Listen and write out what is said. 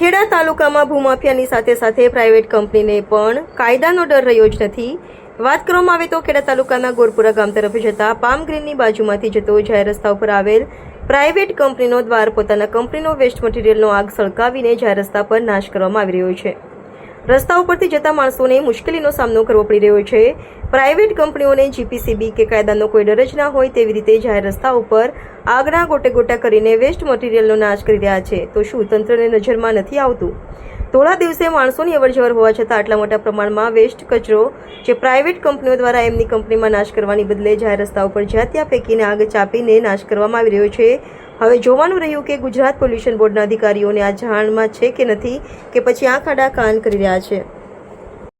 ખેડા તાલુકામાં ભૂમાફિયાની સાથે સાથે પ્રાઇવેટ કંપનીને પણ કાયદાનો ડર રહ્યો જ નથી. વાત કરવામાં આવે તો ખેડા તાલુકાના ગોરપુરા ગામ તરફ જતા પામ ગ્રીનની બાજુમાંથી જતો જાહેર રસ્તા ઉપર આવેલ પ્રાઇવેટ કંપનીનો દ્વાર પોતાના કંપનીનો વેસ્ટ મટીરિયલનો આગ સળગાવીને જાહેર રસ્તા પર નાશ કરવામાં આવી રહ્યો છે. રસ્તા ઉપરથી જતા માણસોને મુશ્કેલીનો સામનો કરવો પડી રહ્યો છે. પ્રાઇવેટ કંપનીઓને જીપીસીબી કે કાયદાનો કોઈ ડર જ ના હોય તેવી રીતે જાહેર રસ્તા ઉપર આગના ગોટે ગોટા કરીને વેસ્ટ મટીરિયલનો નાશ કરી રહ્યા છે. તો શું તંત્રને નજરમાં નથી આવતું? થોડા દિવસે માણસોની અવરજવર હોવા છતાં આટલા મોટા પ્રમાણમાં વેસ્ટ કચરો જે પ્રાઇવેટ કંપનીઓ દ્વારા એમની કંપનીમાં નાશ કરવાની બદલે જાહેર રસ્તા ઉપર જ્યાં ત્યાં ફેંકીને આગ ચાપીને નાશ કરવામાં આવી રહ્યો છે. હવે જોવાનું રહ્યું કે ગુજરાત પોલ્યુશન બોર્ડના અધિકારીઓને આ જાણમાં છે કે નથી કે પછી આંખ આડા કાન કરી રહ્યા છે.